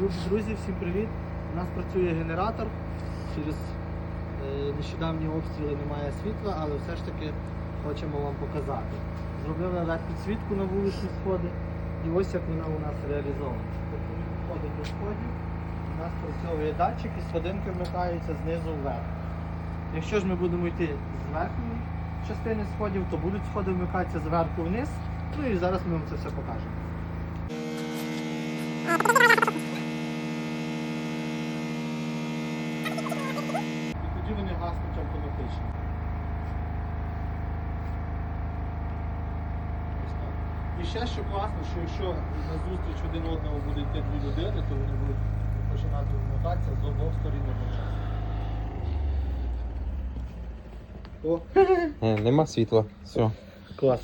Любі друзі, всім привіт! У нас працює генератор. Через е, нещодавні обстріли немає світла, але все ж таки хочемо вам показати. Зробили LED підсвітку на вуличні сходи і ось як вона у нас реалізована. Тобто ми підходимо до сходів, у нас працьовує датчик і сходинки вмикаються знизу вверх. Якщо ж ми будемо йти з верхньої частини сходів, то будуть сходи вмикатися зверху вниз. Ну і зараз ми вам це все покажемо. І тоді вони гаснуть автоматично. Ось так. І ще що класно, що якщо на зустріч один одного буде йти дві людини, то вони будуть починати вмикатися з обох сторін одночасно. О, Е, Нема світла. Все. клас.